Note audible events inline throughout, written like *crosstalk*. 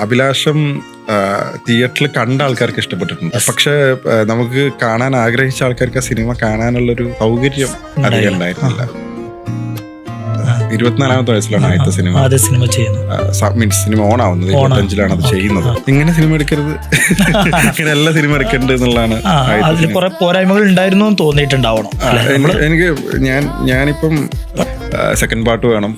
അഭിലാഷം തിയേറ്ററിൽ കണ്ട ആൾക്കാർക്ക് ഇഷ്ടപ്പെട്ടിട്ടുണ്ട്. പക്ഷെ നമുക്ക് കാണാൻ ആഗ്രഹിച്ച ആൾക്കാർക്ക് ആ സിനിമ കാണാനുള്ളൊരു സൗകര്യം അധികം ഉണ്ടായിരുന്നില്ല. ഇരുപത്തിനാലാമത്തെ വയസ്സിലാണ് ആദ്യത്തെ സിനിമ. ആദ്യ സിനിമ ചെയ്യുന്നത്. മീൻസ് സിനിമ ഓൺ ആവുന്നത് ഇരുപത്തഞ്ചിലാണ് അത് ചെയ്യുന്നത്. ഇങ്ങനെ സിനിമ എടുക്കരുത്. *laughs* ഇങ്ങനെ എല്ലാ സിനിമ എടുക്കരുത് എന്നുള്ളതാണ് ആ ആദ്യത്തെ അതിൽ കുറെ പോരായ്മകൾ ഉണ്ടായിരുന്നു എന്ന് തോന്നിയിട്ടുണ്ടാവണം എനിക്ക് ഞാൻ ഞാനിപ്പം സെക്കൻഡ് പാർട്ട് വേണം.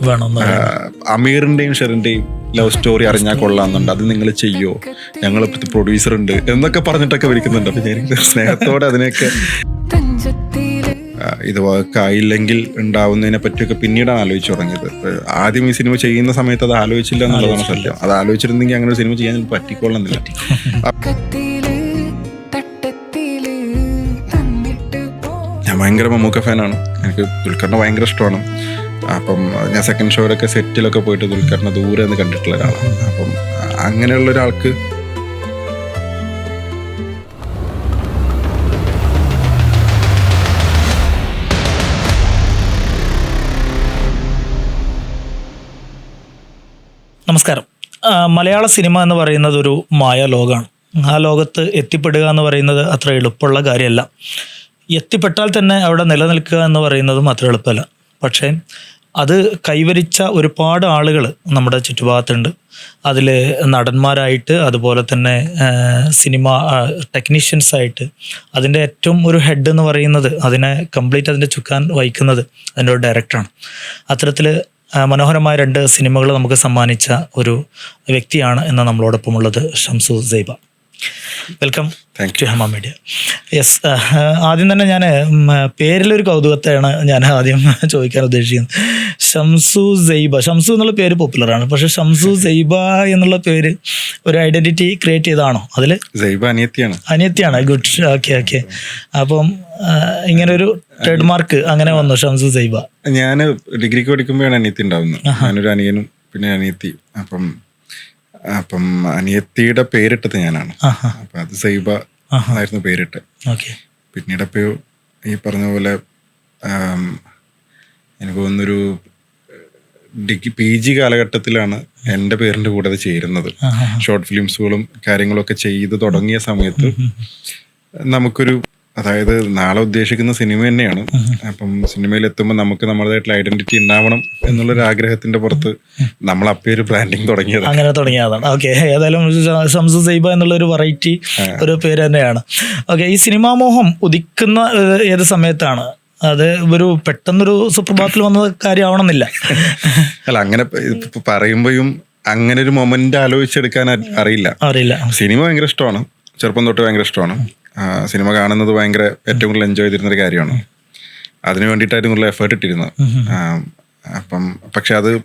അമീറിന്റെയും ഷെറിന്റെയും ലവ് സ്റ്റോറി അറിഞ്ഞാൽ കൊള്ളാമെന്നുണ്ട്. അത് നിങ്ങൾ ചെയ്യോ? ഞങ്ങൾ പ്രൊഡ്യൂസർ ഉണ്ട്. എന്നൊക്കെ പറഞ്ഞിട്ടൊക്കെ വിളിക്കുന്നുണ്ട്. അപ്പൊ ഞാൻ സ്നേഹത്തോടെ അതിനെയൊക്കെ ഇത് വർക്കായില്ലെങ്കിൽ ഉണ്ടാവുന്നതിനെ പറ്റിയൊക്കെ പിന്നീടാണ് ആലോചിച്ചു തുടങ്ങിയത്. ആദ്യം ഈ സിനിമ ചെയ്യുന്ന സമയത്ത് അത് ആലോചിച്ചില്ല എന്നുള്ളതാണ് സത്യം. അത് ആലോചിച്ചിരുന്നെങ്കിൽ അങ്ങനെ ഒരു സിനിമ ചെയ്യാൻ പറ്റിക്കൊള്ളുന്നില്ല. ഞാൻ ഭയങ്കര മമ്മൂക്ക ഫാനാണ്. എനിക്ക് ദുൽഖറിനെ ഭയങ്കര ഇഷ്ടമാണ്. അപ്പം ഞാൻ സെക്കൻഡ് ഷോയിലൊക്കെ സെറ്റിലൊക്കെ പോയിട്ട് ദുൽഖറിനെ ദൂരെ നിന്ന് കണ്ടിട്ടുള്ള ഒരാളാണ്. അപ്പം അങ്ങനെയുള്ള ഒരാൾക്ക് നമസ്കാരം. മലയാള സിനിമ എന്ന് പറയുന്നത് ഒരു മായ ലോകമാണ് ആ ലോകത്ത് എത്തിപ്പെടുക എന്ന് പറയുന്നത് അത്ര എളുപ്പമുള്ള കാര്യമല്ല. എത്തിപ്പെട്ടാൽ തന്നെ അവിടെ നിലനിൽക്കുക എന്ന് പറയുന്നതും അത്ര എളുപ്പമല്ല. പക്ഷേ അത് കൈവരിച്ച ഒരുപാട് ആളുകൾ നമ്മുടെ ചുറ്റുഭാഗത്തുണ്ട്. അതിൽ നടന്മാരായിട്ട് അതുപോലെ തന്നെ സിനിമ ടെക്നീഷ്യൻസ് ആയിട്ട് അതിന്റെ ഏറ്റവും ഒരു ഹെഡ് എന്ന് പറയുന്നത് അതിനെ കംപ്ലീറ്റ് അതിന്റെ ചുക്കാൻ വഹിക്കുന്നത് അതിന്റെ ഒരു ഡയറക്ടറാണ് അത്തരത്തിൽ മനോഹരമായ രണ്ട് സിനിമകൾ നമുക്ക് സമ്മാനിച്ച ഒരു വ്യക്തിയാണ് എന്ന് നമ്മളോടൊപ്പമുള്ളത് Shamsu Saiba. Welcome thank to Hama media yes ആദ്യം തന്നെ ഞാൻ പേരിലൊരു കൗതുകത്തെയാണ് ഞാൻ ആദ്യം *laughs* ചോദിക്കാൻ ഉദ്ദേശിക്കുന്നത്. ഷംസു സൈബ ഷംസു എന്നുള്ള പേര് പോപ്പുലറാണ് പക്ഷെ ഷംസു *laughs* സൈബ എന്നുള്ള പേര് ഒരു ഐഡന്റിറ്റി ക്രിയേറ്റ് ചെയ്താണോ അതിൽ അനിയത്തിയാണ്. അനിയത്തിയാണ്. ഗുഡ് ഓക്കെ ഓക്കെ അപ്പം ഇങ്ങനെ ഒരു ട്രേഡ് മാർക്ക് അങ്ങനെ വന്നു ഷംസു സൈബ ഞാൻ ഡിഗ്രിക്ക് പഠിക്കുമ്പോഴാണ് അനിയത്തി ഉണ്ടാവുന്നത്. ഞാനൊരു അനിയനും പിന്നെ അനിയത്തി. അപ്പം അപ്പം അനിയത്തിയുടെ പേരിട്ടത് ഞാനാണ്. അപ്പൊ അത് സൈബ ആയിരുന്നു പേരിട്ട്. പിന്നീട് അപ്പോ ഈ പറഞ്ഞ പോലെ എനിക്ക് തോന്നുന്നൊരു ഡിഗ്രി പി ജി കാലഘട്ടത്തിലാണ് എന്റെ പേരിന്റെ കൂടെ അത് ചേരുന്നത്. ഷോർട്ട് ഫിലിംസുകളും കാര്യങ്ങളൊക്കെ ചെയ്ത് തുടങ്ങിയ സമയത്ത് നമുക്കൊരു അതായത് നാളെ ഉദ്ദേശിക്കുന്ന സിനിമ തന്നെയാണ്. അപ്പം സിനിമയിൽ എത്തുമ്പോൾ നമുക്ക് നമ്മുടേതായിട്ടുള്ള ഐഡന്റിറ്റി ഉണ്ടാവണം എന്നുള്ളൊരു ആഗ്രഹത്തിന്റെ പുറത്ത് നമ്മൾ അപ്പേര് ബ്രാൻഡിങ് തുടങ്ങിയത് അങ്ങനെ തുടങ്ങിയതാണ്. ഓക്കെ ഏതായാലും ഷംസു സൈബ എന്നുള്ള ഒരു വെറൈറ്റി ഒരു പേര് തന്നെയാണ്. ഓക്കെ ഈ സിനിമാ മോഹം ഉദിക്കുന്ന ഏത് സമയത്താണ്? അത് ഒരു പെട്ടെന്നൊരു സുപ്രഭാതത്തിൽ വന്ന കാര്യമാവണമെന്നില്ല. അല്ല അങ്ങനെ പറയുമ്പോഴും അങ്ങനെ ഒരു മൊമെന്റ് ആലോചിച്ചെടുക്കാൻ അറിയില്ല. അറിയില്ല. സിനിമ ഭയങ്കര ഇഷ്ടമാണ്. ചെറുപ്പം തൊട്ട് ഭയങ്കര ഇഷ്ടമാണ്. സിനിമ കാണുന്നത് ഭയങ്കര ഏറ്റവും കൂടുതൽ എൻജോയ് ചെയ്തിരുന്ന ഒരു കാര്യമാണ്. അതിനു വേണ്ടിയിട്ടായിരുന്നു കൂടുതൽ എഫേർട്ട് ഇട്ടിരുന്നത്. അപ്പം പക്ഷെ അത്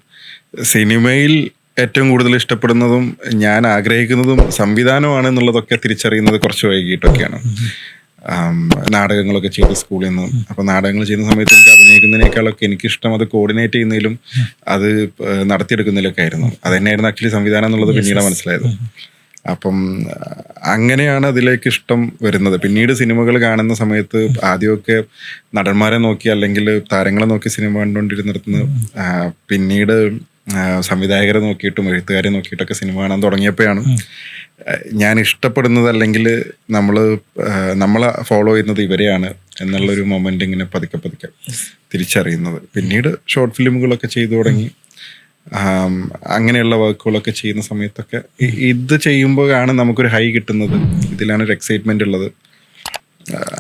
സിനിമയിൽ ഏറ്റവും കൂടുതൽ ഇഷ്ടപ്പെടുന്നതും ഞാൻ ആഗ്രഹിക്കുന്നതും സംവിധാനമാണ് എന്നുള്ളതൊക്കെ തിരിച്ചറിയുന്നത് കുറച്ച് വൈകിട്ടൊക്കെയാണ്. നാടകങ്ങളൊക്കെ ചെയ്ത് സ്കൂളിൽ നിന്ന്. അപ്പൊ നാടകങ്ങൾ ചെയ്യുന്ന സമയത്ത് എനിക്ക് അഭിനയിക്കുന്നതിനേക്കാളൊക്കെ എനിക്കിഷ്ടം അത് കോർഡിനേറ്റ് ചെയ്യുന്നതിലും അത് നടത്തിയെടുക്കുന്നതിലൊക്കെ ആയിരുന്നു. അത് തന്നെയായിരുന്നു ആക്ച്വലി സംവിധാനം എന്നുള്ളത് പിന്നീട് മനസ്സിലായത്. അപ്പം അങ്ങനെയാണ് അതിലേക്ക് ഇഷ്ടം വരുന്നത്. പിന്നീട് സിനിമകൾ കാണുന്ന സമയത്ത് ആദ്യമൊക്കെ നടന്മാരെ നോക്കി അല്ലെങ്കിൽ താരങ്ങളെ നോക്കി സിനിമ കണ്ടുകൊണ്ടിരുന്നിടത്തുനിന്ന് പിന്നീട് സംവിധായകരെ നോക്കിയിട്ടും എഴുത്തുകാരെ നോക്കിയിട്ടൊക്കെ സിനിമ കാണാൻ തുടങ്ങിയപ്പോഴാണ് ഞാൻ ഇഷ്ടപ്പെടുന്നത് അല്ലെങ്കിൽ നമ്മൾ നമ്മൾ ഫോളോ ചെയ്യുന്നത് ഇവരെയാണ് എന്നുള്ളൊരു മൊമെന്റ് ഇങ്ങനെ പതുക്കെ പതുക്കെ തിരിച്ചറിയുന്നത്. പിന്നീട് ഷോർട്ട് ഫിലിമുകളൊക്കെ ചെയ്തു തുടങ്ങി. അങ്ങനെയുള്ള വർക്കുകളൊക്കെ ചെയ്യുന്ന സമയത്തൊക്കെ ഇത് ചെയ്യുമ്പോഴാണ് നമുക്കൊരു ഹൈ കിട്ടുന്നത്. ഇതിലാണ് ഒരു എക്സൈറ്റ്മെന്റ് ഉള്ളത്.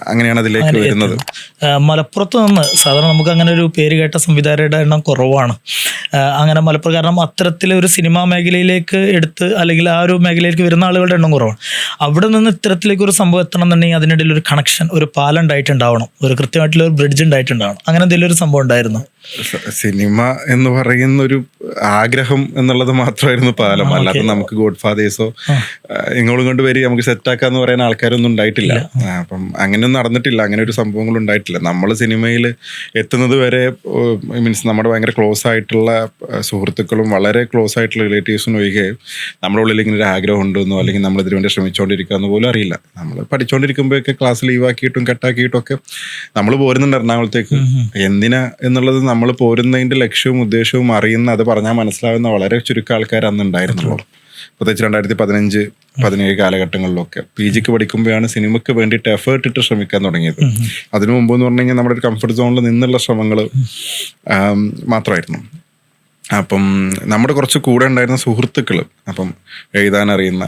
അങ്ങനെയാണ് അതിലേക്ക് വരുന്നത്. മലപ്പുറത്ത് നിന്ന് സാധാരണ നമുക്ക് അങ്ങനെ ഒരു പേര് കേട്ട സംവിധായകരുടെ എണ്ണം കുറവാണ്. അങ്ങനെ മലപ്പുറം കാരണം അത്തരത്തിലൊരു സിനിമാ മേഖലയിലേക്ക് എടുത്ത് അല്ലെങ്കിൽ ആ ഒരു മേഖലയിലേക്ക് വരുന്ന ആളുകളുടെ എണ്ണം കുറവാണ്. അവിടെ നിന്ന് ഇത്തരത്തിലേക്ക് ഒരു സംഭവം എത്തണം എന്നുണ്ടെങ്കിൽ അതിനിടയിൽ ഒരു കണക്ഷൻ ഒരു പാലം ഉണ്ടായിട്ടുണ്ടാവണം. ഒരു കൃത്യമായിട്ടുള്ള ഒരു ബ്രിഡ്ജ് ഉണ്ടായിട്ടുണ്ടാവണം. അങ്ങനെ എന്തെങ്കിലും ഒരു സംഭവം ഉണ്ടായിരുന്നു? സിനിമ എന്ന് പറയുന്ന ഒരു ആഗ്രഹം എന്നുള്ളത് മാത്രമായിരുന്നു പാലം. അല്ലാതെ നമുക്ക് ഗോഡ് ഫാദേഴ്സോ ഇങ്ങോട്ടും കൊണ്ട് വരി നമുക്ക് സെറ്റാക്കാന്ന് പറയുന്ന ആൾക്കാരൊന്നും ഉണ്ടായിട്ടില്ല. അപ്പം അങ്ങനെയൊന്നും നടന്നിട്ടില്ല. അങ്ങനെ ഒരു സംഭവങ്ങൾ ഉണ്ടായിട്ടില്ല. നമ്മൾ സിനിമയിൽ എത്തുന്നത് വരെ മീൻസ് നമ്മുടെ ഭയങ്കര ക്ലോസ് ആയിട്ടുള്ള സുഹൃത്തുക്കളും വളരെ ക്ലോസ് ആയിട്ടുള്ള റിലേറ്റീവ്സും ഒഴികെ നമ്മുടെ ഉള്ളിൽ ഇങ്ങനെ ഒരു ആഗ്രഹം ഉണ്ടെന്നോ അല്ലെങ്കിൽ നമ്മൾ ഇതിനു വേണ്ടി ശ്രമിച്ചുകൊണ്ടിരിക്കുക എന്ന് പോലും അറിയില്ല. നമ്മൾ പഠിച്ചുകൊണ്ടിരിക്കുമ്പോഴൊക്കെ ക്ലാസ് ലീവാക്കിയിട്ടും കട്ടാക്കിയിട്ടും ഒക്കെ നമ്മൾ പോരുന്നുണ്ട് എറണാകുളത്തേക്ക്. എന്തിനാ എന്നുള്ളത് നമ്മൾ പോരുന്നതിന്റെ ലക്ഷ്യവും ഉദ്ദേശവും അറിയുന്ന അത് പറഞ്ഞാൽ മനസ്സിലാവുന്ന വളരെ ചുരുക്കം ആൾക്കാർ അന്ന് ഉണ്ടായിരുന്നുള്ളൂ. പ്രത്യേകിച്ച് രണ്ടായിരത്തി പതിനഞ്ച് പതിനേഴ് കാലഘട്ടങ്ങളിലൊക്കെ പി ജിക്ക് പഠിക്കുമ്പോഴാണ് സിനിമയ്ക്ക് വേണ്ടിയിട്ട് എഫേർട്ട് ഇട്ട് ശ്രമിക്കാൻ തുടങ്ങിയത്. അതിനു മുമ്പ് എന്ന് പറഞ്ഞു കഴിഞ്ഞാൽ നമ്മുടെ ഒരു കംഫർട്ട് സോണിൽ നിന്നുള്ള ശ്രമങ്ങൾ മാത്രമായിരുന്നു. അപ്പം നമ്മുടെ കുറച്ച് കൂടെ ഉണ്ടായിരുന്ന സുഹൃത്തുക്കൾ അപ്പം എഴുതാൻ അറിയുന്ന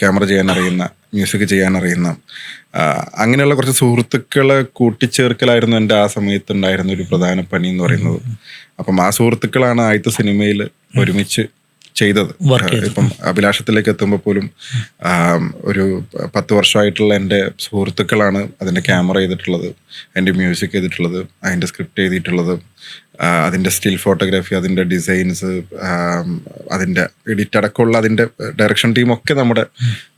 ക്യാമറ ചെയ്യാൻ അറിയുന്ന മ്യൂസിക് ചെയ്യാൻ അറിയുന്ന അങ്ങനെയുള്ള കുറച്ച് സുഹൃത്തുക്കളെ കൂട്ടിച്ചേർക്കലായിരുന്നു എന്റെ ആ സമയത്ത് ഉണ്ടായിരുന്ന ഒരു പ്രധാന പണി എന്ന് പറയുന്നത്. അപ്പം ആ സുഹൃത്തുക്കളാണ് ആദ്യത്തെ സിനിമയിൽ ഒരുമിച്ച് ചെയ്തത്. ഇപ്പം അഭിലാഷത്തിലേക്ക് എത്തുമ്പോൾ പോലും ഒരു പത്ത് വർഷമായിട്ടുള്ള എന്റെ സുഹൃത്തുക്കളാണ് അതിന്റെ ക്യാമറ ചെയ്തിട്ടുള്ളത് അതിന്റെ മ്യൂസിക് ചെയ്തിട്ടുള്ളത് അതിന്റെ സ്ക്രിപ്റ്റ് എഴുതിയിട്ടുള്ളത് ആ, അതിന്റെ സ്റ്റിൽ ഫോട്ടോഗ്രാഫി അതിന്റെ ഡിസൈൻസ് അതിന്റെ എഡിറ്റ് അടക്കമുള്ള അതിന്റെ ഡയറക്ഷൻ ടീമൊക്കെ നമ്മുടെ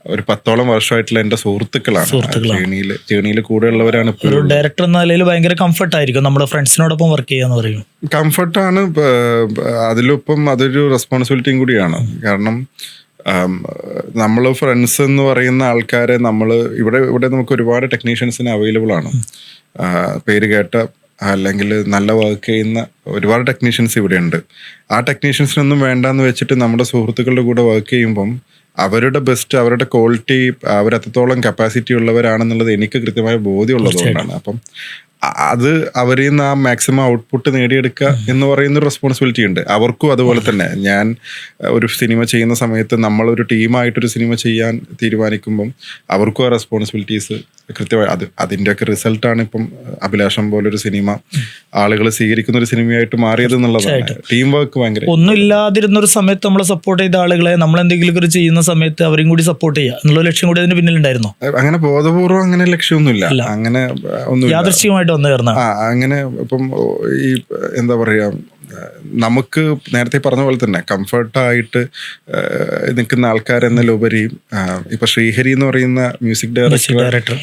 ഒരു പത്തോളം വർഷമായിട്ടുള്ള എന്റെ സുഹൃത്തുക്കളാണ്. ജേണിയിൽ ജേണിയിൽ കൂടെയുള്ളവരാണ് ഒരു ഡയറക്ടർ എന്ന നിലയിൽ ഭയങ്കര കംഫർട്ട് ആയിരിക്കും. നമ്മുടെ ഫ്രണ്ട്സിനോടൊപ്പം വർക്ക് ചെയ്യാന്ന് പറയും. കംഫർട്ടാണ് അതിലൊപ്പം അതൊരു റെസ്പോൺസിബിലിറ്റിയും കൂടിയാണ്. കാരണം നമ്മൾ ഫ്രണ്ട്സ് എന്ന് പറയുന്ന ആൾക്കാരെ നമ്മൾ ഇവിടെ ഇവിടെ നമുക്ക് ഒരുപാട് ടെക്നീഷ്യൻസിന് അവൈലബിൾ ആണ്. പേര് കേട്ട അല്ലെങ്കിൽ നല്ല വർക്ക് ചെയ്യുന്ന ഒരുപാട് ടെക്നീഷ്യൻസ് ഇവിടെ ഉണ്ട് ആ ടെക്നീഷ്യൻസിനൊന്നും വേണ്ടെന്ന് വെച്ചിട്ട് നമ്മുടെ സുഹൃത്തുക്കളുടെ കൂടെ വർക്ക് ചെയ്യുമ്പം അവരുടെ ബെസ്റ്റ് അവരുടെ ക്വാളിറ്റി അവരത്രത്തോളം കപ്പാസിറ്റി ഉള്ളവരാണെന്നുള്ളത് എനിക്ക് കൃത്യമായ ബോധ്യമുള്ളതുകൊണ്ടാണ്. അപ്പം അത് അവരിൽ നിന്ന് ആ മാക്സിമം ഔട്ട്പുട്ട് നേടിയെടുക്കുക എന്ന് പറയുന്ന ഒരു റെസ്പോൺസിബിലിറ്റി ഉണ്ട്. അവർക്കും അതുപോലെ തന്നെ. ഞാൻ ഒരു സിനിമ ചെയ്യുന്ന സമയത്ത് നമ്മളൊരു ടീമായിട്ടൊരു സിനിമ ചെയ്യാൻ തീരുമാനിക്കുമ്പം അവർക്കും ആ റെസ്പോൺസിബിലിറ്റീസ് കൃത്യമായി അത് അതിന്റെയൊക്കെ റിസൾട്ടാണ് ഇപ്പം അഭിലാഷം പോലൊരു സിനിമ ആളുകൾ സ്വീകരിക്കുന്ന ഒരു സിനിമയായിട്ട് മാറിയത് എന്നുള്ളതാണ്. ടീം വർക്ക് ഭയങ്കര. ഒന്നും ഇല്ലാതിരുന്ന ഒരു സമയത്ത് നമ്മളെ സപ്പോർട്ട് ചെയ്ത ആളുകളെ നമ്മൾ എന്തെങ്കിലും ഒരു ചെയ്യുന്ന സമയത്ത് അവരെയും കൂടി സപ്പോർട്ട് ചെയ്യുക എന്നുള്ള ലക്ഷ്യം കൂടി അതിന് പിന്നിലുണ്ടായിരുന്നു? അങ്ങനെ ബോധപൂർവം അങ്ങനെ ലക്ഷ്യമൊന്നുമില്ല. അങ്ങനെ ഒന്നും യാദൃശ്ചികമായിട്ട് വന്നു കയറുന്ന അങ്ങനെ ഇപ്പം ഈ എന്താ പറയാ നമുക്ക് നേരത്തെ പറഞ്ഞ പോലെ തന്നെ കംഫർട്ടായിട്ട് നിൽക്കുന്ന ആൾക്കാരെന്നതിലുപരി ഇപ്പൊ ശ്രീഹരി എന്ന് പറയുന്ന മ്യൂസിക് ഡയറക്ടർ ഡയറക്ടർ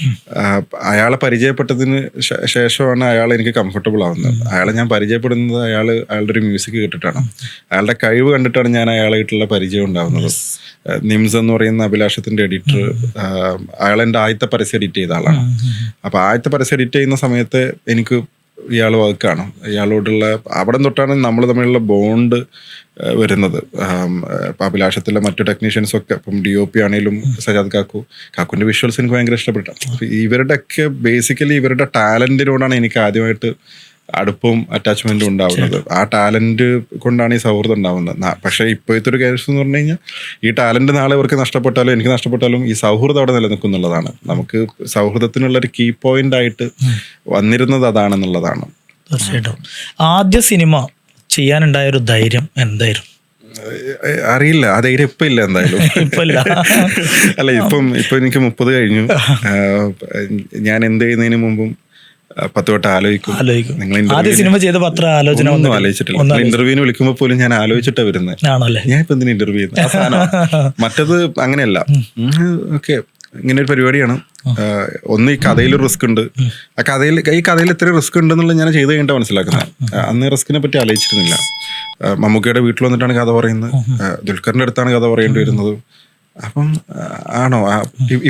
അയാളെ പരിചയപ്പെട്ടതിന് ശേഷമാണ് അയാൾ എനിക്ക് കംഫർട്ടബിൾ ആവുന്നത്. അയാളെ ഞാൻ പരിചയപ്പെടുന്നത് അയാൾ അയാളുടെ ഒരു മ്യൂസിക് കേട്ടിട്ടാണ്. അയാളുടെ കഴിവ് കണ്ടിട്ടാണ് ഞാൻ അയാളായിട്ടുള്ള പരിചയം ഉണ്ടാവുന്നത്. നിംസ് എന്ന് പറയുന്ന അഭിലാഷത്തിന്റെ എഡിറ്റർ അയാൾ എന്റെ ആദ്യത്തെ പരസ്യം എഡിറ്റ് ചെയ്ത ആളാണ്. അപ്പൊ ആദ്യത്തെ പരസ്യം എഡിറ്റ് ചെയ്യുന്ന സമയത്ത് എനിക്ക് ഇയാൾ വർക്കാണ് ഇയാളോടുള്ള അവിടെ തൊട്ടാണ് നമ്മൾ തമ്മിലുള്ള ബോണ്ട് വരുന്നത്. ഇപ്പം അഭിലാഷത്തിലെ മറ്റു ടെക്നീഷ്യൻസ് ഒക്കെ ഇപ്പം ഡി ഒ പി ആണെങ്കിലും സജാദ് കാക്കു കാക്കുവിന്റെ വിഷ്വൽസ് എനിക്ക് ഭയങ്കര ഇഷ്ടപ്പെട്ടു. അപ്പൊ ഇവരുടെ ഒക്കെ ബേസിക്കലി ഇവരുടെ ടാലന്റിനോടാണ് എനിക്ക് ആദ്യമായിട്ട് അടുപ്പവും അറ്റാച്ച്മെന്റും ഉണ്ടാവുന്നത്. ആ ടാലന്റ് കൊണ്ടാണ് ഈ സൗഹൃദം ഉണ്ടാവുന്നത്. പക്ഷേ ഇപ്പോഴത്തെ ഒരു കേസ് എന്ന് പറഞ്ഞു കഴിഞ്ഞാൽ ഈ ടാലന്റ് നാളെ ഇവർക്ക് നഷ്ടപ്പെട്ടാലും എനിക്ക് നഷ്ടപ്പെട്ടാലും ഈ സൗഹൃദം അവിടെ നിലനിൽക്കും എന്നുള്ളതാണ് നമുക്ക് സൗഹൃദത്തിനുള്ള ഒരു കീ പോയിന്റ് ആയിട്ട് വന്നിരുന്നത് അതാണെന്നുള്ളതാണ്. തീർച്ചയായിട്ടും. ആദ്യ സിനിമ ചെയ്യാനുണ്ടായ ഒരു ധൈര്യം എന്തായിരുന്നു? അറിയില്ല. ആ ധൈര്യം ഇപ്പൊ ഇല്ല എന്തായാലും. *laughs* അല്ല ഇപ്പം ഇപ്പൊ എനിക്ക് മുപ്പത് കഴിഞ്ഞു. ഞാൻ എന്ത് ചെയ്യുന്നതിന് മുമ്പും പത്ത് വട്ടം ആലോചിക്കും. ആലോചിക്കും. നിങ്ങൾ ആദ്യ സിനിമ ചെയ്ത പത്ര ആലോചന ഒന്നും ആലോചിച്ചിട്ടില്ല. ഇന്റർവ്യൂവിന് വിളിക്കുമ്പോൾ പോലും ഞാൻ ആലോചിച്ചിട്ടാ വരുന്നത് ആണല്ലേ? ഞാൻ ഇപ്പൊ എന്തിനാ ഇന്റർവ്യൂ ചെയ്യുന്നത്. *laughs* മറ്റത് അങ്ങനെയല്ല. ഓക്കെ. ഇങ്ങനെ ഒരു പരിപാടിയാണ് ഒന്ന് ഈ കഥയിൽ റിസ്ക് ഉണ്ട്. ആ കഥയിൽ ഈ കഥയിൽ എത്ര റിസ്ക് ഉണ്ടെന്നുള്ള ഞാൻ ചെയ്ത് കഴിഞ്ഞിട്ട് മനസ്സിലാക്കുന്നത്. അന്ന് റിസ്കിനെ പറ്റി ആലോചിച്ചിരുന്നില്ല. മമ്മൂക്കയുടെ വീട്ടിൽ വന്നിട്ടാണ് കഥ പറയുന്നത്. ദുൽഖറിന്റെ അടുത്താണ് കഥ പറയേണ്ടി വരുന്നത്. അപ്പം ആണോ?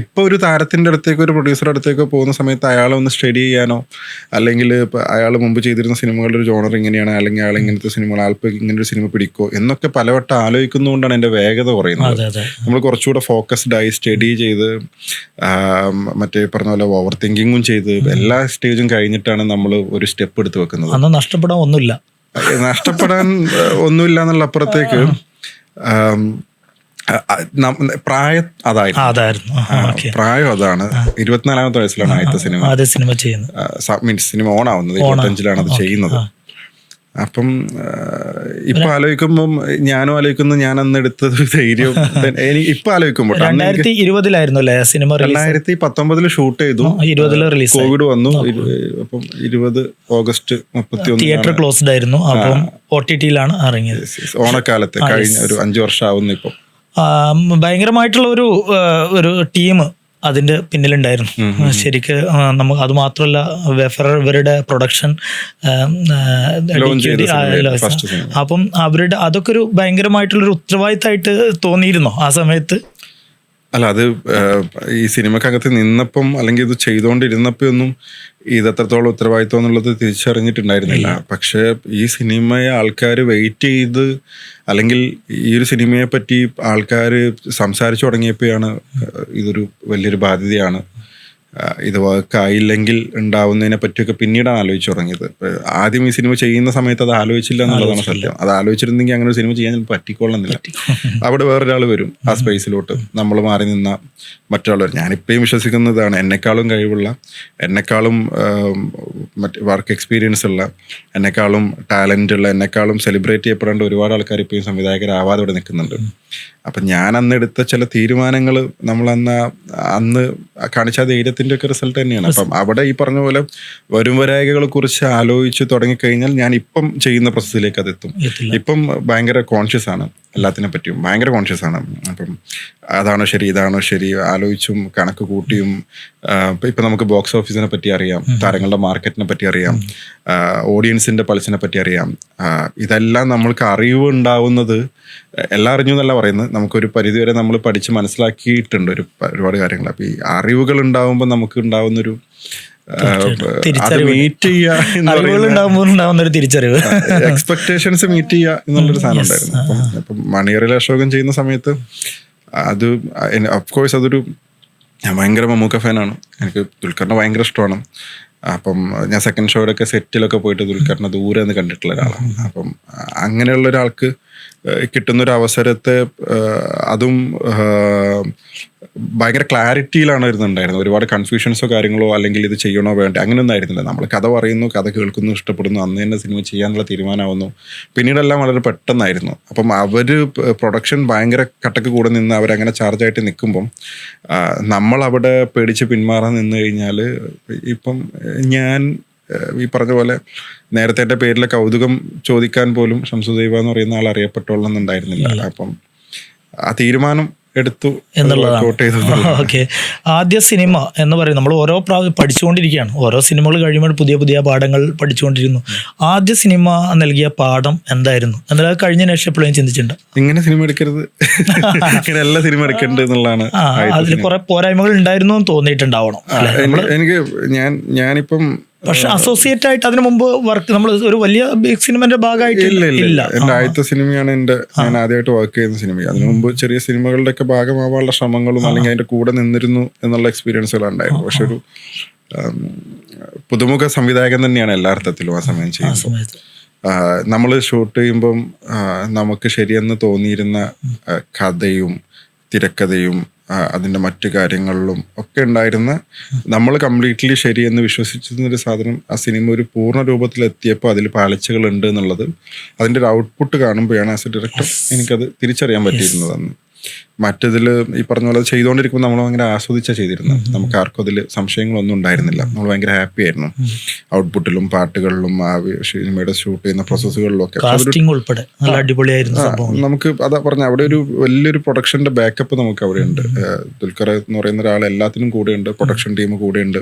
ഇപ്പൊ ഒരു താരത്തിന്റെ അടുത്തേക്കോ ഒരു പ്രൊഡ്യൂസറുടെ അടുത്തേക്കോ പോകുന്ന സമയത്ത് അയാളെ ഒന്ന് സ്റ്റഡി ചെയ്യാനോ അല്ലെങ്കിൽ അയാൾ മുമ്പ് ചെയ്തിരുന്ന സിനിമകളുടെ ഒരു ജോണർ ഇങ്ങനെയാണ് അല്ലെങ്കിൽ അയാൾ ഇങ്ങനത്തെ സിനിമകൾ ആൾക്ക് ഇങ്ങനെ ഒരു സിനിമ പിടിക്കോ എന്നൊക്കെ പലവട്ടം ആലോചിക്കുന്നതുകൊണ്ടാണ് എന്റെ വേഗത കുറയുന്നത്. നമ്മൾ കുറച്ചുകൂടെ ഫോക്കസ്ഡ് ആയി സ്റ്റഡി ചെയ്ത് മറ്റേ പറഞ്ഞ പോലെ ഓവർ തിങ്കിങ്ങും ചെയ്ത് എല്ലാ സ്റ്റേജും കഴിഞ്ഞിട്ടാണ് നമ്മൾ ഒരു സ്റ്റെപ്പ് എടുത്ത് വെക്കുന്നത്. അന്ന് നഷ്ടപ്പെടാൻ ഒന്നുമില്ല. നഷ്ടപ്പെടാൻ ഒന്നുമില്ല എന്നുള്ള അപ്പുറത്തേക്ക് പ്രായം അതായിരുന്നു. അതായിരുന്നു. പ്രായം അതാണ്. ഇരുപത്തിനാലാമത്തെ വയസ്സിലാണ് ആദ്യത്തെ സിനിമ. ആദ്യ സിനിമ ചെയ്യുന്നത്. മീൻസ് സിനിമ ഓൺ ആവുന്നത് ഇരുപത്തഞ്ചിലാണ് അത് ചെയ്യുന്നത്. അപ്പം ഇപ്പൊ ആലോചിക്കുമ്പം ഞാനും ആലോചിക്കുന്നു ഞാൻ അന്ന് എടുത്തത് ധൈര്യം. *laughs* ഇപ്പൊ ആലോചിക്കുമ്പോൾ രണ്ടായിരത്തി ഇരുപതിലായിരുന്നു അല്ലേ സിനിമ രണ്ടായിരത്തി പത്തൊമ്പതിൽ ഷൂട്ട് ചെയ്തു. ഇരുപതിൽ റിലീസ് കോവിഡ് വന്നു. അപ്പം ഇരുപത് ഓഗസ്റ്റ് മുപ്പത്തി തിയേറ്റർ ക്ലോസ്ഡ് ആയിരുന്നു. അപ്പം ഒ ടി ടിയിലാണ് ഇറങ്ങിയത്. ഓണക്കാലത്ത് കഴിഞ്ഞ ഒരു അഞ്ചു വർഷം ആവുന്നു ഇപ്പം. ഭയങ്കരമായിട്ടുള്ള ഒരു ഒരു ടീം അതിന്റെ പിന്നിലുണ്ടായിരുന്നു. ശരിക്ക് നമുക്ക് അത് മാത്രമല്ല വെഫർ ഇവരുടെ പ്രൊഡക്ഷൻ. അപ്പം അവരുടെ അതൊക്കെ ഒരു ഭയങ്കരമായിട്ടുള്ള ഒരു ഉത്തരവാദിത്തമായിട്ട് തോന്നിയിരുന്നോ ആ സമയത്ത്? അല്ല അത് ഈ സിനിമക്കകത്ത് നിന്നപ്പം അല്ലെങ്കിൽ ഇത് ചെയ്തുകൊണ്ടിരുന്നപ്പോ ഒന്നും ഇത് എത്രത്തോളം ഉത്തരവാദിത്വം എന്നുള്ളത് തിരിച്ചറിഞ്ഞിട്ടുണ്ടായിരുന്നില്ല. പക്ഷെ ഈ സിനിമയെ ആൾക്കാർ വെയിറ്റ് ചെയ്ത് അല്ലെങ്കിൽ ഈ ഒരു സിനിമയെ പറ്റി ആൾക്കാർ സംസാരിച്ചു തുടങ്ങിയപ്പോഴാണ് ഇതൊരു വലിയൊരു ബാധ്യതയാണ്. ഇത് വർക്ക് ആയില്ലെങ്കിൽ ഉണ്ടാവുന്നതിനെ പറ്റിയൊക്കെ പിന്നീടാണ് ആലോചിച്ച് തുടങ്ങിയത്. ആദ്യം ഈ സിനിമ ചെയ്യുന്ന സമയത്ത് അത് ആലോചിച്ചില്ല എന്നുള്ളതാണ് സത്യം. അത് ആലോചിച്ചിരുന്നെങ്കിൽ അങ്ങനെ ഒരു സിനിമ ചെയ്യാൻ പറ്റിക്കൊള്ളുന്നില്ല. അവിടെ വേറൊരാൾ വരും ആ സ്പേസിലോട്ട്. നമ്മൾ മാറി നിന്ന മറ്റൊരാൾ വരും. ഞാനിപ്പോഴും വിശ്വസിക്കുന്നതാണ്. എന്നെക്കാളും കഴിവുള്ള എന്നെക്കാളും മറ്റ് വർക്ക് എക്സ്പീരിയൻസ് ഉള്ള എന്നെക്കാളും ടാലന്റ് ഉള്ള എന്നെക്കാളും സെലിബ്രേറ്റ് ചെയ്യപ്പെടേണ്ട ഒരുപാട് ആൾക്കാർ ഇപ്പോഴും സംവിധായകരാവാതെ ഇവിടെ നിൽക്കുന്നുണ്ട്. അപ്പം ഞാൻ അന്ന് എടുത്ത ചില തീരുമാനങ്ങൾ നമ്മൾ അന്ന് അന്ന് കാണിച്ച ധൈര്യത്തിന്റെ ഒക്കെ റിസൾട്ട് തന്നെയാണ്. അപ്പം അവിടെ ഈ പറഞ്ഞ പോലെ വരും വരായകളെ കുറിച്ച് ആലോചിച്ച് തുടങ്ങിക്കഴിഞ്ഞാൽ ഞാൻ ഇപ്പം ചെയ്യുന്ന പ്രോസസ്സിലേക്ക് അതെത്തും എത്തും. ഇപ്പം ഭയങ്കര കോൺഷ്യസ് ആണ്. എല്ലാത്തിനെ പറ്റിയും ഭയങ്കര കോൺഷ്യസ് ആണ്. അപ്പം അതാണോ ശരി ഇതാണോ ശരി ആലോചിച്ചും കണക്ക് കൂട്ടിയും ഇപ്പം നമുക്ക് ബോക്സ് ഓഫീസിനെ പറ്റി അറിയാം താരങ്ങളുടെ മാർക്കറ്റിനെ പറ്റി അറിയാം ഓഡിയൻസിന്റെ പൾസിനെ പറ്റി അറിയാം. ഇതെല്ലാം നമ്മൾക്ക് അറിവ് ഉണ്ടാവുന്നത് എല്ലാം അറിഞ്ഞു എന്നല്ല പറയുന്നത് നമുക്കൊരു പരിധിവരെ നമ്മൾ പഠിച്ച് മനസ്സിലാക്കിയിട്ടുണ്ട് ഒരു ഒരുപാട് കാര്യങ്ങൾ. അപ്പൊ ഈ അറിവുകൾ ഉണ്ടാവുമ്പോൾ നമുക്ക് ഉണ്ടാവുന്നൊരു. മീറ്റ് ചെയ്യുക തിരിച്ചറിവ്. എക്സ്പെക്ടേഷൻസ് മീറ്റ് ചെയ്യുക എന്നുള്ളൊരു സാധനം ഉണ്ടായിരുന്നു. അപ്പം അപ്പം മണിയറിൽ അശോകൻ ചെയ്യുന്ന സമയത്ത് അത് അഫ്കോഴ്സ് അതൊരു ഞാൻ ഭയങ്കര മമ്മൂക്ക ഫാനാണ്. എനിക്ക് ദുൽഖറിനെ ഭയങ്കര ഇഷ്ടമാണ്. അപ്പം ഞാൻ സെക്കൻഡ് ഷോയിലൊക്കെ സെറ്റിലൊക്കെ പോയിട്ട് ദുൽഖറിനെ ദൂരെ നിന്ന് കണ്ടിട്ടുള്ള ഒരാളാണ്. അപ്പം അങ്ങനെയുള്ള ഒരാൾക്ക് ഏഹ് കിട്ടുന്ന ഒരു അവസരത്തെ അതും ഭയങ്കര ക്ലാരിറ്റിയിലാണ് ഇരുന്നുണ്ടായിരുന്നത്. ഒരുപാട് കൺഫ്യൂഷൻസോ കാര്യങ്ങളോ അല്ലെങ്കിൽ ഇത് ചെയ്യണോ വേണ്ട അങ്ങനെയൊന്നും ആയിരുന്നില്ല. നമ്മൾ കഥ പറയുന്നു കഥ കേൾക്കുന്നു ഇഷ്ടപ്പെടുന്നു അന്ന് തന്നെ സിനിമ ചെയ്യാനുള്ള തീരുമാനമാവുന്നു. പിന്നീടെല്ലാം വളരെ പെട്ടെന്നായിരുന്നു. അപ്പം അവർ പ്രൊഡക്ഷൻ ഭയങ്കര കട്ടക്ക് കൂടെ നിന്ന് അവരങ്ങനെ ചാർജായിട്ട് നിൽക്കുമ്പം നമ്മൾ അവിടെ പേടിച്ച് പിന്മാറാൻ നിന്ന് കഴിഞ്ഞാൽ ഇപ്പം ഞാൻ ഈ പറഞ്ഞ പോലെ നേരത്തെ എന്റെ പേരിലെ കൗതുകം ചോദിക്കാൻ പോലും ശംസുദൈവ എന്ന് പറയുന്ന ആൾ അറിയപ്പെട്ടോളെന്നുണ്ടായിരുന്നില്ല. അപ്പം ആ തീരുമാനം എടുത്തു എന്നുള്ളതാണ്. *laughs* ഓക്കെ. ആദ്യ സിനിമ എന്ന് പറയും നമ്മൾ ഓരോ പ്രാവശ്യം പഠിച്ചുകൊണ്ടിരിക്കുകയാണ്. ഓരോ സിനിമകൾ കഴിയുമ്പോൾ പുതിയ പുതിയ പാഠങ്ങൾ പഠിച്ചുകൊണ്ടിരുന്നു ആദ്യ സിനിമ നൽകിയ പാഠം എന്തായിരുന്നു? എന്നാലും കഴിഞ്ഞ നേഷം എപ്പോഴും ചിന്തിച്ചിട്ടുണ്ട്. ഇങ്ങനെ സിനിമ എടുക്കരുത്. *laughs* ഇങ്ങനെ എല്ലാ സിനിമ എടുക്കേണ്ടത് എന്നുള്ളതാണ് അതിൽ കുറെ പോരായ്മകൾ ഉണ്ടായിരുന്നു എന്ന് തോന്നിയിട്ടുണ്ടാവണം എനിക്ക് ഞാൻ ഞാനിപ്പം പക്ഷെ അസോസിയേറ്റ് ആയിട്ട് അതിനു മുമ്പ് വർക്ക് നമ്മൾ ഒരു വലിയ ബിഗ് സിനിമന്റെ ഭാഗമായിട്ട് ഇല്ല എന്റെ ആദ്യത്തെ സിനിമയാണ് എന്റെ ഞാൻ ആദ്യമായിട്ട് വർക്ക് ചെയ്യുന്ന സിനിമ. അതിനു മുമ്പ് ചെറിയ സിനിമകളുടെ ഒക്കെ ഭാഗമാവാനുള്ള ശ്രമങ്ങളും അല്ലെങ്കിൽ അതിന്റെ കൂടെ നിന്നിരുന്നു എന്നുള്ള എക്സ്പീരിയൻസുകൾ ഉണ്ടായിരുന്നു പക്ഷെ ഒരു പുതുമുഖ സംവിധായകൻ തന്നെയാണ് എല്ലാ അർത്ഥത്തിലും ആ സമയം ചെയ്യുന്നത്. നമ്മൾ ഷൂട്ട് ചെയ്യുമ്പം നമുക്ക് ശരിയെന്ന് തോന്നിയിരുന്ന കഥയും തിരക്കഥയും അതിന്റെ മറ്റു കാര്യങ്ങളിലും ഒക്കെ ഉണ്ടായിരുന്ന നമ്മൾ കംപ്ലീറ്റ്ലി ശരിയെന്ന് വിശ്വസിച്ചിരുന്ന ഒരു സാധനം ആ സിനിമ ഒരു പൂർണ രൂപത്തിലെത്തിയപ്പോൾ അതിൽ പാളിച്ചകൾ ഉണ്ട് എന്നുള്ളത് അതിന്റെ ഒരു ഔട്ട്പുട്ട് കാണുമ്പോഴാണ് ആസ് എ ഡയറക്ടർ എനിക്കത് തിരിച്ചറിയാൻ പറ്റിയിരുന്നത് അന്ന് മറ്റതിൽ ഈ പറഞ്ഞ പോലെ ചെയ്തുകൊണ്ടിരിക്കുമ്പോൾ നമ്മൾ ഭയങ്കര ആസ്വദിച്ചാണ് ചെയ്തിരുന്നത്. നമുക്ക് ആർക്കും അതിൽ സംശയങ്ങളൊന്നും ഉണ്ടായിരുന്നില്ല. നമ്മൾ ഭയങ്കര ഹാപ്പി ആയിരുന്നു. ഔട്ട്പുട്ടിലും പാട്ടുകളിലും ആ സിനിമയുടെ ഷൂട്ട് ചെയ്യുന്ന പ്രോസസ്സുകളിലും ഒക്കെ. ഉൾപ്പെടെ. നല്ല അടിപൊളിയായിരുന്നു നമുക്ക് അതാ പറഞ്ഞ അവിടെ ഒരു വലിയൊരു പ്രൊഡക്ഷന്റെ ബാക്കപ്പ് നമുക്ക് അവിടെ ഉണ്ട്. ദുൽഖർ എന്ന് പറയുന്ന ഒരാൾ എല്ലാത്തിനും കൂടെയുണ്ട് പ്രൊഡക്ഷൻ ടീം കൂടെയുണ്ട്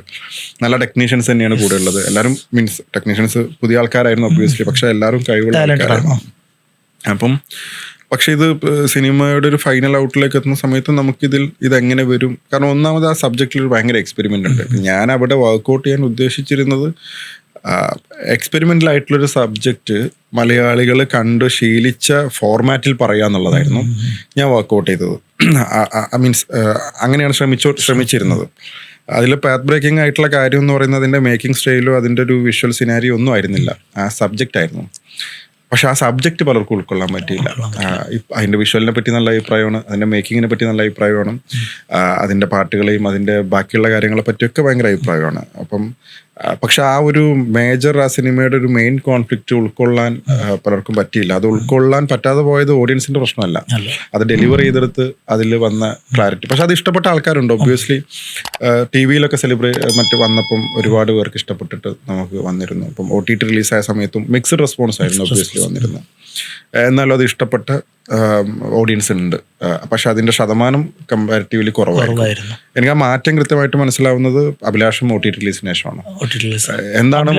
നല്ല ടെക്നീഷ്യൻസ് തന്നെയാണ് കൂടെ ഉള്ളത്. എല്ലാവരും മീൻസ് ടെക്നീഷ്യൻസ് പുതിയ ആൾക്കാരായിരുന്നു ഒബ്വിയസ്ലി പക്ഷെ എല്ലാവരും കഴിവുള്ള ആൾക്കാരായിരുന്നു. അപ്പം പക്ഷെ ഇത് സിനിമയുടെ ഒരു ഫൈനൽ ഔട്ടിലേക്ക് എത്തുന്ന സമയത്ത് നമുക്കിതിൽ ഇതെങ്ങനെ വരും? കാരണം ഒന്നാമത് ആ സബ്ജക്റ്റിൽ ഒരു ഭയങ്കര എക്സ്പെരിമെന്റ് ഉണ്ട്. ഞാൻ അവിടെ വർക്കൗട്ട് ചെയ്യാൻ ഉദ്ദേശിച്ചിരുന്നത് എക്സ്പെരിമെന്റൽ ആയിട്ടുള്ളൊരു സബ്ജക്റ്റ് മലയാളികൾ കണ്ട് ശീലിച്ച ഫോർമാറ്റിൽ പറയാന്നുള്ളതായിരുന്നു ഞാൻ വർക്കൗട്ട് ചെയ്തത്. ഐ മീൻസ് അങ്ങനെയാണ് ശ്രമിച്ചോ ശ്രമിച്ചിരുന്നത്. അതിൽ പാത്ത് ബ്രേക്കിംഗ് ആയിട്ടുള്ള കാര്യം എന്ന് പറയുന്നത് അതിന്റെ മേക്കിംഗ് സ്റ്റൈലോ അതിന്റെ ഒരു വിഷ്വൽ സിനാരിയോ ഒന്നും ആയിരുന്നില്ല. ആ സബ്ജക്റ്റ് ആയിരുന്നു. പക്ഷെ ആ സബ്ജക്റ്റ് പലർക്കും ഉൾക്കൊള്ളാൻ പറ്റിയില്ല. അതിന്റെ വിഷ്വലിനെ പറ്റി നല്ല അഭിപ്രായമാണ് അതിന്റെ മേക്കിങ്ങിനെ പറ്റി നല്ല അഭിപ്രായമാണ് അതിന്റെ പാട്ടുകളെയും അതിന്റെ ബാക്കിയുള്ള കാര്യങ്ങളെ പറ്റിയൊക്കെ ഭയങ്കര അഭിപ്രായമാണ്. അപ്പം പക്ഷെ ആ ഒരു മേജർ ആ സിനിമയുടെ ഒരു മെയിൻ കോൺഫ്ലിക്റ്റ് ഉൾക്കൊള്ളാൻ പലർക്കും പറ്റിയില്ല. അത് ഉൾക്കൊള്ളാൻ പറ്റാതെ പോയത് ഓഡിയൻസിന്റെ പ്രശ്നമല്ല. അത് ഡെലിവർ ചെയ്തെടുത്ത് അതിൽ വന്ന ക്ലാരിറ്റി പക്ഷെ അത് ഇഷ്ടപ്പെട്ട ആൾക്കാരുണ്ട് ഒബ്വിയസ്ലി ടി വിയിലൊക്കെ സെലിബ്രേറ്റ് മറ്റ് വന്നപ്പം ഒരുപാട് പേർക്ക് ഇഷ്ടപ്പെട്ടിട്ട് നമുക്ക് വന്നിരുന്നു. അപ്പം ഒ ടി ടി റിലീസായ സമയത്തും മിക്സഡ് റെസ്പോൺസ് ആയിരുന്നു ഒബ്വിയസ്ലി വന്നിരുന്നു എന്നാലും അത് ഇഷ്ടപ്പെട്ട ഓഡിയൻസ് ഉണ്ട് പക്ഷെ അതിന്റെ ശതമാനം കമ്പാരിറ്റീവ്ലി കുറവായിരുന്നു. എനിക്ക് ആ മാറ്റം കൃത്യമായിട്ട് മനസ്സിലാവുന്നത് അഭിലാഷം ഒ ടി റിലീസിന് ശേഷമാണ്. എന്താണ്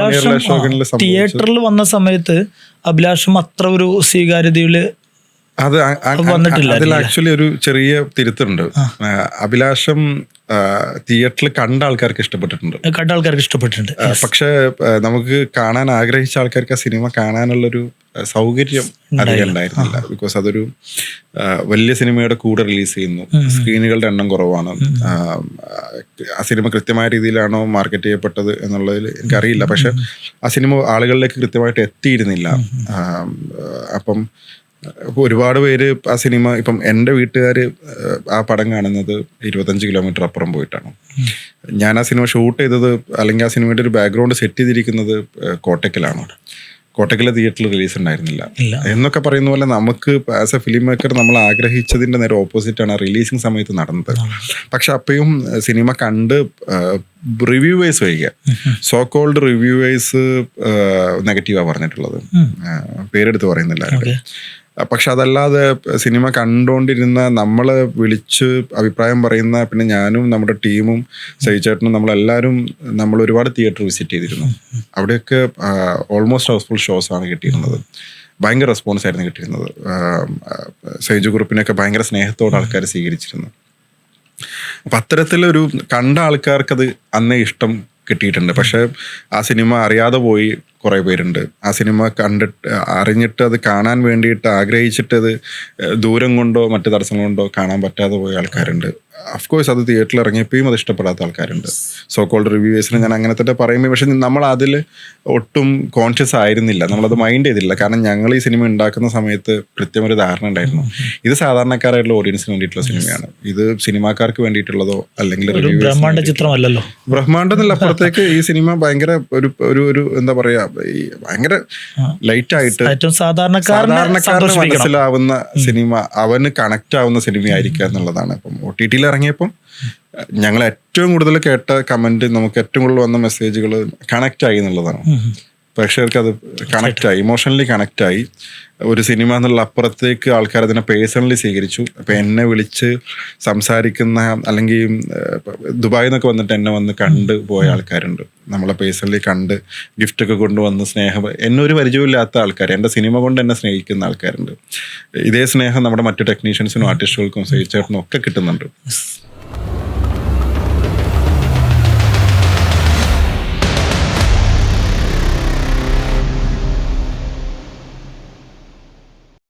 തിയേറ്ററിൽ വന്ന സമയത്ത് അഭിലാഷം അത്ര ഒരു സ്വീകാര്യതയിൽ അത് വന്നിട്ടില്ല അതിൽ ആക്ച്വലി ഒരു ചെറിയ തിരുത്തുണ്ട്. അഭിലാഷം തിയേറ്ററിൽ കണ്ട ആൾക്കാർക്ക് ഇഷ്ടപ്പെട്ടിട്ടുണ്ട്. കണ്ട ആൾക്കാർക്ക് ഇഷ്ടപ്പെട്ടിട്ടുണ്ട്. പക്ഷെ നമുക്ക് കാണാൻ ആഗ്രഹിച്ച ആൾക്കാർക്ക് ആ സിനിമ കാണാനുള്ളൊരു സൗകര്യം അറിയണ്ടായിരുന്നില്ല ബിക്കോസ് അതൊരു വലിയ സിനിമയുടെ കൂടെ റിലീസ് ചെയ്യുന്നു. സ്ക്രീനുകളുടെ എണ്ണം കുറവാണ്. ആ, സിനിമ കൃത്യമായ രീതിയിലാണോ മാർക്കറ്റ് ചെയ്യപ്പെട്ടത് എന്നുള്ളതിൽ എനിക്കറിയില്ല. പക്ഷെ ആ സിനിമ ആളുകളിലേക്ക് കൃത്യമായിട്ട് എത്തിയിരുന്നില്ല. അപ്പം ഒരുപാട് പേര് ആ സിനിമ ഇപ്പം എന്റെ വീട്ടുകാർ ആ പടം കാണുന്നത് ഇരുപത്തഞ്ച് കിലോമീറ്റർ അപ്പുറം പോയിട്ടാണ്. ഞാൻ ആ സിനിമ ഷൂട്ട് ചെയ്തത് അല്ലെങ്കിൽ ആ സിനിമയുടെ ഒരു ബാക്ക്ഗ്രൗണ്ട് സെറ്റ് ചെയ്തിരിക്കുന്നത് കോട്ടക്കലാണ് കോട്ടക്കലെ തിയേറ്ററിൽ റിലീസ് ഉണ്ടായിരുന്നില്ല. എന്നൊക്കെ പറയുന്ന പോലെ നമുക്ക് ആസ് എ ഫിലിം മേക്കർ നമ്മൾ ആഗ്രഹിച്ചതിന്റെ നേരെ ഓപ്പോസിറ്റ് ആണ് റിലീസിങ് സമയത്ത് നടന്നത്. പക്ഷെ അപ്പയും സിനിമ കണ്ട് റിവ്യൂവേഴ്സ് വരിക സോ കോൾഡ് റിവ്യൂവേഴ്സ് നെഗറ്റീവാണ് പറഞ്ഞിട്ടുള്ളത്. പേരെടുത്ത് പറയുന്നില്ല. പക്ഷെ അതല്ലാതെ സിനിമ കണ്ടുകൊണ്ടിരുന്ന നമ്മളെ വിളിച്ച് അഭിപ്രായം പറയുന്ന പിന്നെ ഞാനും നമ്മുടെ ടീമും സഹിച്ചേട്ടനും നമ്മളെല്ലാവരും നമ്മൾ ഒരുപാട് തിയേറ്റർ വിസിറ്റ് ചെയ്തിരുന്നു. അവിടെയൊക്കെ ഓൾമോസ്റ്റ് ഹൗസ്ഫുൾ ഷോസ് ആണ് കിട്ടിയിരുന്നത്. ഭയങ്കര റെസ്പോൺസ് ആയിരുന്നു കിട്ടിയിരുന്നത്. സൈജു ഗ്രൂപ്പിനെയൊക്കെ ഭയങ്കര സ്നേഹത്തോടെ ആൾക്കാർ സ്വീകരിച്ചിരുന്നു. അപ്പൊ അത്തരത്തിലൊരു കണ്ട ആൾക്കാർക്കത് അന്നേ ഇഷ്ടം കിട്ടിയിട്ടുണ്ട്. പക്ഷെ ആ സിനിമ അറിയാതെ പോയി കുറേ പേരുണ്ട്. ആ സിനിമ കണ്ടിട്ട് അറിഞ്ഞിട്ട് അത് കാണാൻ വേണ്ടിയിട്ട് ആഗ്രഹിച്ചിട്ട് അത് ദൂരം കൊണ്ടോ മറ്റു തടസ്സങ്ങൾ കൊണ്ടോ കാണാൻ പറ്റാതെ പോയ ആൾക്കാരുണ്ട്. അഫ്കോഴ്സ് അത് തിയേറ്ററിൽ ഇറങ്ങിയപ്പോഴും അത് ഇഷ്ടപ്പെടാത്ത ആൾക്കാരുണ്ട്. സോ കോൾഡ് റിവ്യൂവേഴ്സിന് ഞാൻ അങ്ങനെ തന്നെ പറയുമ്പോൾ പക്ഷെ നമ്മൾ അതിൽ ഒട്ടും കോൺഷ്യസ് ആയിരുന്നില്ല. നമ്മളത് മൈൻഡ് ചെയ്തില്ല. കാരണം ഞങ്ങൾ ഈ സിനിമ ഉണ്ടാക്കുന്ന സമയത്ത് കൃത്യം ഒരു ധാരണ ഉണ്ടായിരുന്നു. ഇത് സാധാരണക്കാരായിട്ടുള്ള ഓഡിയൻസിന് വേണ്ടിയിട്ടുള്ള സിനിമയാണ് ഇത് സിനിമാക്കാർക്ക് വേണ്ടിയിട്ടുള്ളതോ അല്ലെങ്കിൽ ബ്രഹ്മാണ്ഡ ചിത്രമല്ലല്ലോ. ബ്രഹ്മാണ്ടത്തിൽ *laughs* അപ്പുറത്തേക്ക് ഈ സിനിമ ഭയങ്കര ഒരു ഒരു ഒരു എന്താ പറയാ ഭയങ്കര ലൈറ്റ് ആയിട്ട് സാധാരണക്കാരനെ മനസ്സിലാവുന്ന സിനിമ അവന് കണക്ട് ആവുന്ന സിനിമയായിരിക്കുക എന്നുള്ളതാണ്. ഇപ്പം ഒ ടി ടിയിൽ ഇറങ്ങിയപ്പം ഞങ്ങൾ ഏറ്റവും കൂടുതൽ കേട്ട കമന്റ് നമുക്ക് ഏറ്റവും കൂടുതൽ വന്ന മെസ്സേജുകൾ കണക്ട് ആയി എന്നുള്ളതാണ്. പ്രേക്ഷകർക്ക് അത് കണക്ട് ആയി ഇമോഷണലി കണക്ട് ആയി. ഒരു സിനിമ എന്നുള്ള അപ്പുറത്തേക്ക് ആൾക്കാർ അതിനെ പേഴ്സണലി സ്വീകരിച്ചു. അപ്പൊ എന്നെ വിളിച്ച് സംസാരിക്കുന്ന അല്ലെങ്കിൽ ദുബായിൽ നിന്നൊക്കെ വന്നിട്ട് എന്നെ വന്ന് കണ്ട് പോയ ആൾക്കാരുണ്ട്. നമ്മളെ പേഴ്സണലി കണ്ട് ഗിഫ്റ്റൊക്കെ കൊണ്ടുവന്ന് സ്നേഹം എന്നെ ഒരു പരിചയമില്ലാത്ത ആൾക്കാർ എന്റെ സിനിമ കൊണ്ട് എന്നെ സ്നേഹിക്കുന്ന ആൾക്കാരുണ്ട്. ഇതേ സ്നേഹം നമ്മുടെ മറ്റു ടെക്നീഷ്യൻസിനും ആർട്ടിസ്റ്റുകൾക്കും സഹിച്ചേട്ടനും ഒക്കെ കിട്ടുന്നുണ്ട്.